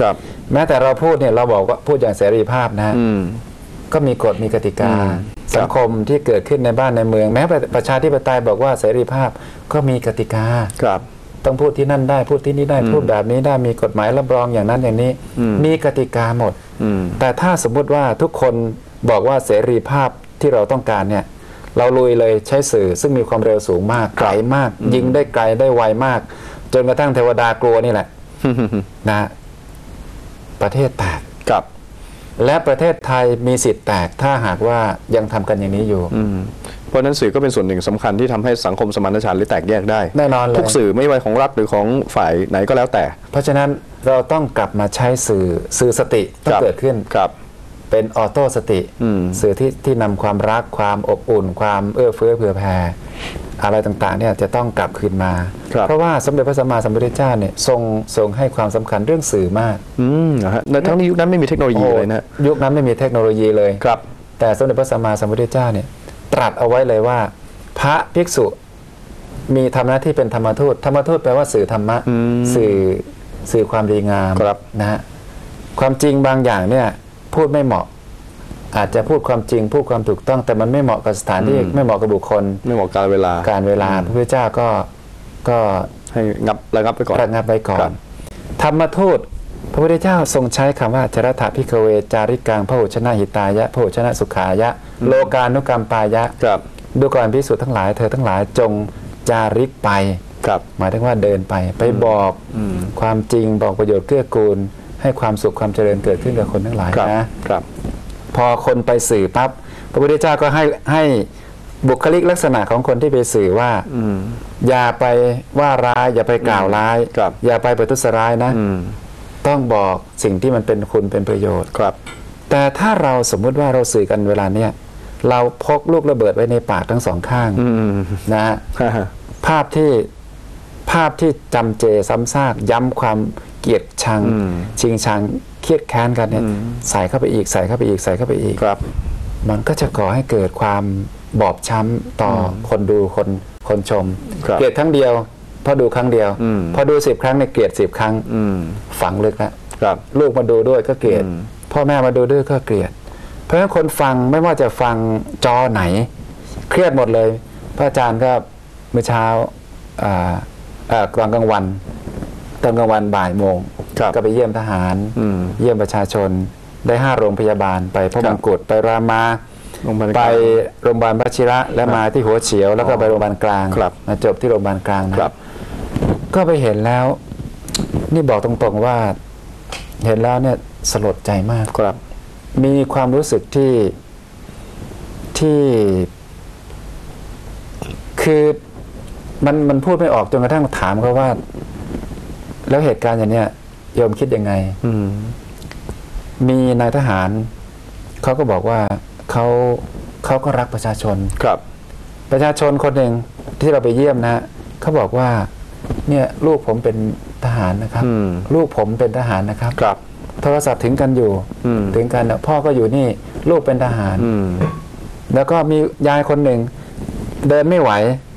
ครับแม้แต่เราพูดเนี่ยเราบอกว่าพูดอย่างเสรีภาพนะฮะอืม ก็มีกฎมีกติกาอืมสังคมที่เกิดขึ้นในบ้านในเมือง แม้ประประชาธิปไตยบอกว่าเสรีภาพก็มีกติกา ครับ ต้องพูดที่นั่นได้พูดที่นี่ได้พูดแบบนี้ได้มีกฎหมายรับรองอย่างนั้นอย่างนี้อืมมีกติกาหมด อืม แต่ถ้าสมมุติว่าทุกคนบอกว่าเสรีภาพที่เราต้องการเนี่ย เราลุยเลยใช้สื่อซึ่งมีความเร็วสูงมากไกลมาก ยิงได้ไกลได้ไวมาก จนกระทั่งเทวดากลัวนี่แหละ นะฮะ ประเทศแตกครับ และประเทศไทยมีสิทธิ์แตกถ้าหากว่ายังทำกันอย่างนี้อยู่อืมเพราะฉะนั้นสื่อก็เป็นส่วนหนึ่งสำคัญที่ทำให้สังคมสมานฉันท์หรือแตกแยกได้แน่นอนเลยทุกสื่อไม่ว่าของรัฐหรือของฝ่ายไหนก็แล้วแต่ เพราะฉะนั้นเราต้องกลับมาใช้สื่อสื่อสติต้อคงรับเกิดขึ้นครับ เป็นออโต้สติอืมสื่อที่ที่นำความรักความอบอุ่น ความเอื้อเฟื้อเผื่อแผ่อะไรต่างๆเนี่ยจะต้องกลับคืนมาครับเพราะว่าสมเด็จพระสัมมาสัมพุทธเจ้าเนี่ยทรงทรงให้ความสำคัญเรื่องสื่อมากอืมนะฮะในทั้งนี้ยุคนั้นไม่มีเทคโนโลยีเลยนะฮะยุคนั้นไม่มีเทคโนโลยีเลยครับ แต่สมเด็จพระสัมมาสัมพุทธเจ้าเนี่ยตรัสเอาไว้เลยว่า พระภิกษุมีทำหน้าที่เป็นธรรมทูตธรรมทูตแปลว่าสื่อธรรมะอืมสื่อสื่อความดีงามครับนะฮะความจริงบางอย่างเนี่ย พูดไม่เหมาะ อาจจะพูดความจริงพูดความถูกต้อง แต่มันไม่เหมาะกับสถานที่ไม่เหมาะกับบุคคล ไม่เหมาะการเวลาการเวลาพระพุทธเจ้าก็ก็ให้งับระงับไปก่อนระงับไว้ก่อครันบธรรมทูตพระพุทธเจ้าทรงใช้คำว่าจรถาพิกเวจาริกังพระหุชนะหิตายะพระหุชนะสุขายะ โลกานุกรรมปายะครับดูก่อนพิสุทธ์ทั้งหลายเธอทั้งหลายจงจาริกไปครับหมายถึงว่าเดินไปไปบอกอืมความจริงบอกประโยชน์เกื้อกูล ให้ความสุขความเจริญเกิดขึ้นกับคนทั้งหลายครับนะครับ พอคนไปสื่อปั๊บพระพุทธเจ้าก็ให้ให้บุคลิกลักษณะของคนที่ไปสื่อว่าอืมอย่าไปว่าร้าย อย่าไปกล่าวร้ายครับอย่าไปประทุษร้ายนะอืมต้องบอกสิ่งที่มันเป็นคุณเป็นประโยชน์ครับ แต่ถ้าเราสมมุติว่าเราสื่อกันเวลาเนี้ยเราพกลูกระเบิดไว้ในปากทั้งสองข้างอืมนะฮะฮ่าฮ่าภาพที่ภาพที่จำเจซ้ำซากย้ำความ เกลียดชังอืมชิงชังเครียดแค้นกันเนี่ยอืมใส่เข้าไปอีกใส่เข้าไปอีกใส่เข้าไปอีกครับ มันก็จะก่อให้เกิดความบอบช้ำต่ออคนดูคนคนชมครับเกลียดครั้งเดียว พอดูครั้งเดียวอืมพอดูสิบครั้งเนี่ยเกลียดสิบครั้งอืมฝังลึกแล้วครับลูกมาดูด้วยก็เกลียดอืมพ่อแม่มาดูด้วยก็เกลียด เพราะฉะนั้นคนฟังไม่ว่าจะฟังจอไหน เครียดหมดเลย พระอาจารย์ก็เมื่อเช้าอ่าอ่ากลางกลางวัน ตอนกลางวันบ่ายโมงครับก็ไปเยี่ยมทหารอืมเยี่ยมประชาชนได้ห้าโรงพยาบาลไปพระครัมบงกุฎไปรามาโรงพยาบาลไปโรงพยาบาลวชิระและครับมาที่หัวเฉียว แล้วก็อ๋อไปโรงพยาบาลกลางครับมาจบที่โรงพยาบาลกลางนะครับ ก็ไปเห็นแล้ว นี่บอกตรงๆว่า เห็นแล้วเนี่ยสลดใจมาก ครับ มีความรู้สึกที่ที่ คือมันมันพูดไม่ออกจนกระทั่งถามเขาว่า แล้วเหตุการณ์อย่างเนี้ยโยมคิดยังไง อืมมีนายทหาร เขาก็บอกว่าเขาเขาก็รักประชาชนครับ ประชาชนคนหนึ่งที่เราไปเยี่ยมนะฮะเขาบอกว่า เนี่ยลูกผมเป็นทหารนะครับอืมลูกผมเป็นทหารนะครับครับโทรศัพท์ถึงกันอยู่อืมถึงกันน่ะพ่อก็อยู่นี่ ลูกเป็นทหารอืมแล้วก็มียายคนหนึ่ง เดินไม่ไหว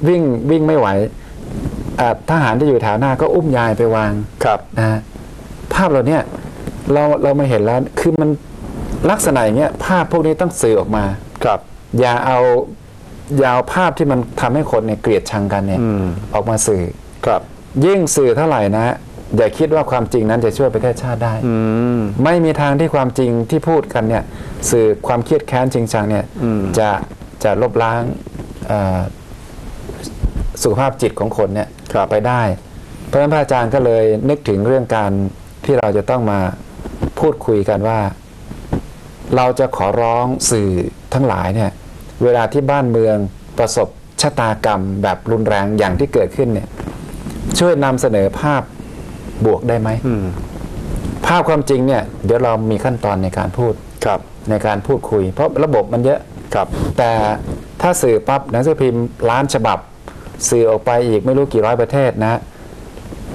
วิ่งวิ่งไม่ไหวอ่า ทหารที่อยู่แถวหน้าก็อุ้มยายไปวางครับนะฮะภาพเหล่าเนี้ยเราเรามาเห็นแล้วคือมันลักษณะอย่างเงี้ยภาพพวกนี้ต้องสื่อออกมาครับ อย่าเอาอย่าเอาภาพที่มันทำให้คนเนี่ยเกลียดชังกันเนี่ยอืมออกมาสื่อครับ ยิ่งสื่อเท่าไหร่นะอย่าคิดว่าความจริงนั้นจะช่วยประเทศชาติได้อืมไม่มีทางที่ความจริงที่พูดกันเนี่ย สื่อความเครียดแค้นจริงจังเนี่ยอืมจะจะลบล้างเอ่อ สุขภาพจิตของคนเนี่ยครับไปได้ เพราะฉะนั้นพระอาจารย์ก็เลยนึกถึงเรื่องการที่เราจะต้องมาพูดคุยกันว่า เราจะขอร้องสื่อทั้งหลายเนี่ยเวลาที่บ้านเมืองประสบชะตากรรมแบบรุนแรงอย่างที่เกิดขึ้นเนี่ยช่วยนำเสนอภาพบวกได้ไหมอืมภาพความจริงเนี่ย เดี๋ยวเรามีขั้นตอนในการพูดครับในการพูดคุย เพราะระบบมันเยอะครับ แต่แต่ถ้าสื่อปั๊บหนังสือพิมพ์ล้านฉบับ สื่อออกไปอีกไม่รู้กี่ร้อยประเทศนะ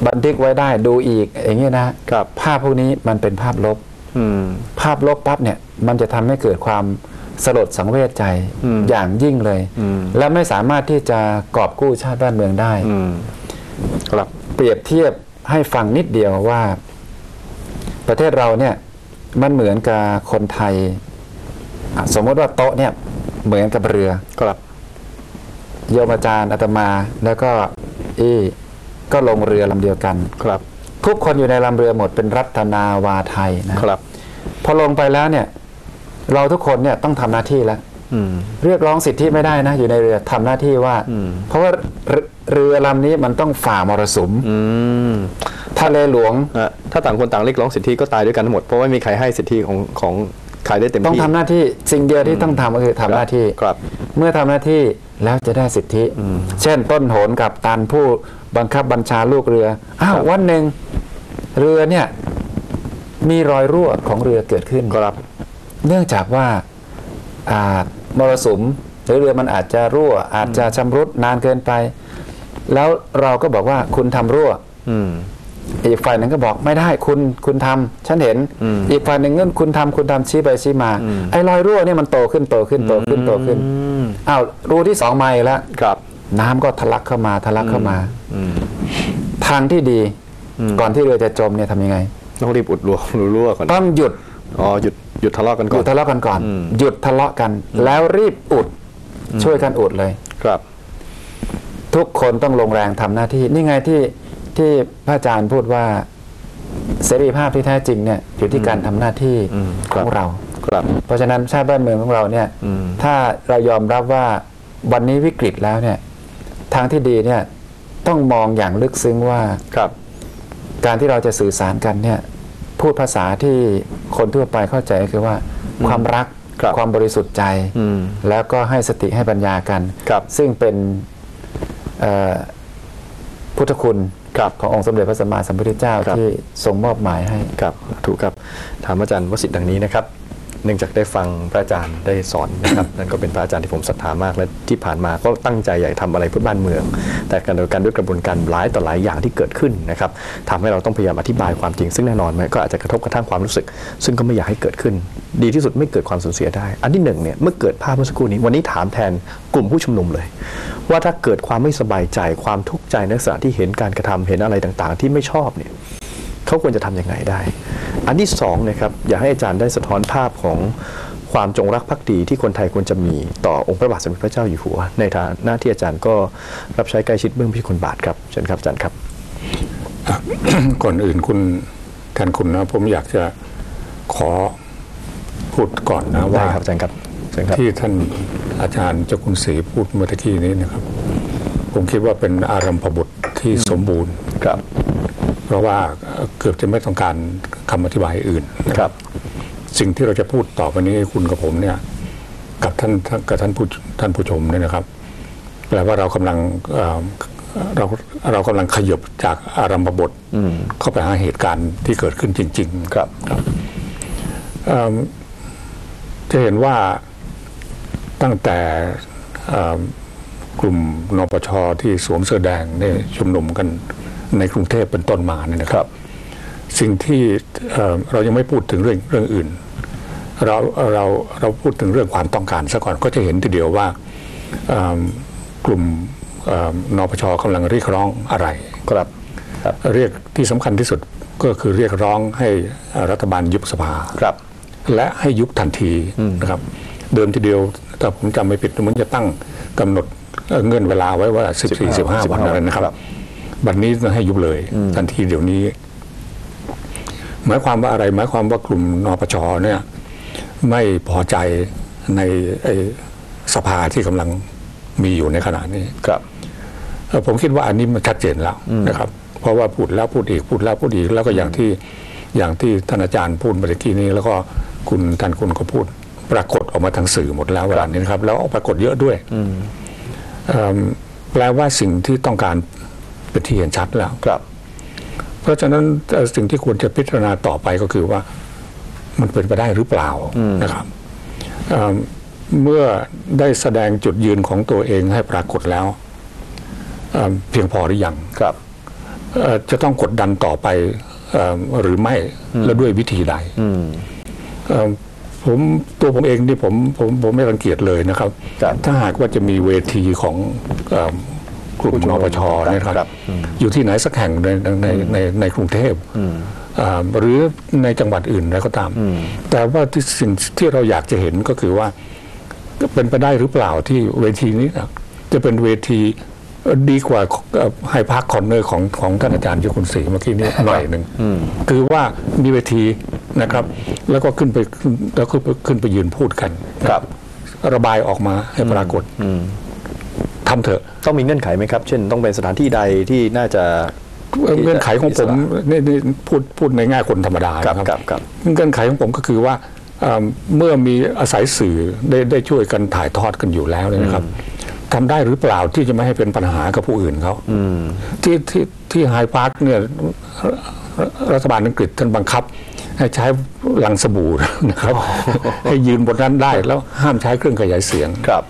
บันทึกไว้ได้ดูอีกอย่างเงี้ยนะครับภาพพวกนี้มันเป็นภาพลบอืมภาพลบปั๊บเนี่ย มันจะทำให้เกิดความสลดสังเวชใจอืมอย่างยิ่งเลยอืมและไม่สามารถที่จะกอบกู้ชาติบ้านเมืองได้อืมครับเปรียบเทียบให้ฟังนิดเดียวว่า ประเทศเราเนี่ย มันเหมือนกับคนไทยอะสมมติว่าโต๊ะเนี่ย เหมือนกับเรือครับ โยมอาจารย์อาตมาแล้วก็อีก็ลงเรือลำเดียวกันครับ ทุกคนอยู่ในลำเรือหมดเป็นรัตนาวาไทยนะครับ พอลงไปแล้วเนี่ย เราทุกคนเนี่ยต้องทำหน้าที่แล้วอืมเรียกร้องสิทธิไม่ได้นะ อยู่ในเรือทำหน้าที่ว่าอืมเพราะว่าเรือเรือลำนี้มันต้องฝ่ามรสุมอืมทะเลหลวงอะถ้าต่างคนต่างเรียกร้องสิทธิก็ตายด้วยกันทั้งหมดเพราะว่าไม่มีใครให้สิทธิของของใครได้เต็มที่ต้องทำหน้าที่สิ่งเดียวที่ต้องทำก็คือทำหน้าที่ครับ เมื่อทำหน้าที่ แล้วจะได้สิทธิ เช่นต้นโหนกับตันผู้บังคับบัญชาลูกเรือ อ้าวครับวันหนึ่งเรือเนี่ยมีรอยรั่วของเรือเกิดขึ้นครับ เนื่องจากว่าอ่ามรสุมหรือเรือมันอาจจะรั่ว อาจจะชำรุดนานเกินไป แล้วเราก็บอกว่าคุณทำรั่ว อืมอีกฝ่ายหนึ่งก็บอกไม่ได้คุณคุณทำฉันเห็นอืมอีกฝ่ายหนึ่งเงื่อนคุณทำคุณทำชี้ไปชี้มาอืมไอ้รอยรั่วเนี่ยมันโตขึ้นโตขึ้นโตขึ้นโตขึ้นอืมอ้าวรูที่สองมาอีกแล้วครับ น้ำก็ทะลักเข้ามาทะลักเข้ามาอืมทางที่ดีอืมก่อนที่เรือจะจมเนี่ยทำยังไงต้องรีบอุดรั่วรูรั่วก่อนต้องหยุดอ๋อหยุดหยุดทะเลาะกันหก่อยุนดทะเลาะกันก่อนอืมหยุดทะเลาะกัน แล้วรีบอุด ช่วยกันอุดเลยครับ ทุกคนต้องลงแรงทำหน้าที่ นี่ไงที่ ที่พระอาจารย์พูดว่าเสรีภาพที่แท้จริงเนี่ยอยู่ที่การทำหน้าที่อืมของเราครับเพราะฉะนั้นชาติบ้านเมืองของเราเนี่ยอืมถ้าเรายอมรับว่าวันนี้วิกฤตแล้วเนี่ยทางที่ดีเนี่ยต้องมองอย่างลึกซึ้งว่าครับ การที่เราจะสื่อสารกันเนี่ยพูดภาษาที่คนทั่วไปเข้าใจก็คือว่าความรักครับความบริสุทธิ์ใจอืมแล้วก็ให้สติให้ปัญญากันครับซึ่งเป็นเอ่อพุทธคุณ ครับขององค์สมเด็จพระสัมมาสัมพุทธเจ้าครับ ที่ทรงมอบหมายให้ ครับถูกครับถามอาจารย์วสิทธิ์ดังนี้นะครับ เนื่องจากได้ฟังพระอาจารย์ได้สอนนะครับ นั่นก็เป็นพระอาจารย์ที่ผมศรัทธามาก และที่ผ่านมาก็ตั้งใจอยากทำอะไรเพื่อบ้านเมือง แต่การโดยการด้วยกระบวนการหลายต่อหลายอย่างที่เกิดขึ้นนะครับทำให้เราต้องพยายามอธิบายความจริง ซึ่งแน่นอนมันก็อาจจะกระทบกระทั่งความรู้สึก ซึ่งก็ไม่อยากให้เกิดขึ้น ดีที่สุดไม่เกิดความสูญเสียได้ อันที่หนึ่งเนี่ยเมื่อเกิดภาพเมื่อสักครู่นี้วันนี้ถามแทนกลุ่มผู้ชุมนุมเลย ว่าถ้าเกิดความไม่สบายใจความทุกข์ใจในลักษณะที่เห็นการกระทำเห็นอะไรต่างๆ ที่ไม่ชอบเนี่ยเขาควรจะทำยังไงได้ อันที่สองนะครับอยากให้อาจารย์ได้สะท้อนภาพของความจงรักภักดีที่คนไทยควรจะมีต่อองค์พระบาทสมเด็จพระเจ้าอยู่หัว ในฐานะที่อาจารย์ก็รับใช้ใกล้ชิดเบื้องพิคนบาทครับเชิญครับอาจารย์ครับก่อนอื่นคุณแทนคุณนะผมอยากจะขอพูดก่อนนะได้ว่าครับอาจารย์ครับเชิญครับที่ท่านอาจารย์เจ้าคุณศรีพูดเมื่อตะกี้นี้นะครับ ผมคิดว่าเป็นอารัมพบุตรที่สมบูรณ์ครับ เพราะว่าเกือบจะไม่ต้องการ คำอธิบายอื่นนะคครัรับบสิ่งที่เราจะพูดต่อไปนี้คุณกับผมเนี่ย กับท่านท่านกับท่านผู้ท่านผู้ชมเนี่ยนะครับแปลว่าเรากำลังเอ่อเราเรากำลังขยบจากอารัมพบทอืมเข้าไปหาเหตุการณ์ที่เกิดขึ้นจริง ๆ ครับเอิ่มจะเห็นว่าตั้งแต่เอิ่มกลุ่มนปชที่สวมเสื้อแดงได้ชุมนุมกันในกรุงเทพเป็นต้นมาเนี่ยนะครับ สิ่งที่เอ่อเรายังไม่พูดถึงเรื่องเรื่องอื่น เราเราเราพูดถึงเรื่องความต้องการซะก่อนก็จะเห็นทีเดียวว่าเอิ่มกลุ่มเอิ่มนปชกำลังเรียกร้องอะไรครับครับเรียกที่สำคัญที่สุดก็คือเรียกร้องให้รัฐบาลยุบสภาครับ และให้ยุบทันทีนะครับ เดิมทีเดียวถ้าผมจำไม่ผิดมันจะตั้งกำหนดเอ่อเงื่อนเวลาไว้ว่า 14 15 วันอะไรนะครับครับบัดนนี้ต้องให้ยุบเลยทันทีเดี๋ยวนี้ หมายความว่าอะไร หมายความว่ากลุ่มนปชเนี่ยไม่พอใจในไอ้สภาที่กำลังมีอยู่ในขณะนี้ครับเอ่อผมคิดว่าอันนี้มันชัดเจนแล้วนะครับ เพราะว่าพูดแล้วพูดอีกพูดแล้วพูดอีกแล้วก็อย่างที่อย่างที่ท่านอาจารย์พูดเมื่อกี้นี้ แล้วก็คุณท่านคุณก็พูด ปรากฏออกมาทางสื่อหมดแล้วเวลานี้นะครับ แล้วปรากฏเยอะด้วยเอิ่มแปลว่าสิ่งที่ต้องการเป็นที่เห็นชัดแล้วครับ เพราะฉะนั้นเอ่อสิ่งที่ควรจะพิจารณาต่อไปก็คือว่ามันเป็นไปได้หรือเปล่านะครับเอิ่มเมื่อได้แสดงจุดยืนของตัวเองให้ปรากฏแล้วเอิ่มเพียงพอหรือยังครับเอ่อจะต้องกดดันต่อไปเอ่อหรือไม่และด้วยวิธีใดอืมเอ่อผมตัวผมเองนี่ผมผมผมไม่รังเกียจเลยนะครับครับถ้าหากว่าจะมีเวทีของเอ่อ กลุ่มผู้ชุมนนุมปชเนี่ยนะคครัรับบอืมอยู่ที่ไหนสักแห่งในในในในในกรุงเทพอ่าหรือในจังหวัดอื่นแล้วก็ตาม แต่ว่าที่สิ่งที่เราอยากจะเห็นก็คือว่าเป็นไปได้หรือเปล่าที่เวทีนี้นะจะเป็นเวทีเอ่อดีกว่าไฮพาร์คคอนเนอร์ของของท่านอาจารย์ยุคุณศรีเมื่อกี้นี้หน่อยหนึ่งคือว่ามีเวทีนะครับ แล้วก็ขึ้นไปขึ้นแล้วก็ขึ้นไปยืนพูดกันครับ ระบายออกมาให้ปรากฏ ทำเถอะต้องมีเงื่อนไขไหมครับ เช่นต้องเป็นสถานที่ใดที่น่าจะเงื่อนไขของผมนี่นี่พูดพูดในแง่คนธรรมดาครับนะครับครับครับเงื่อนไขของผมก็คือว่าเอ่อเมื่อมีอาศัยสื่อได้ได้ช่วยกันถ่ายทอดกันอยู่แล้วเนี่ยนะครับทำได้หรือเปล่าที่จะไม่ให้เป็นปัญหากับผู้อื่นเขาที่ที่ที่ไฮพาร์คเนี่ยรัฐบาลอังกฤษท่านบังคับ ให้ใช้ลังสบู่นะครับ ให้ยืนบนนั้นได้แล้วห้ามใช้เครื่องขยายเสียงครับ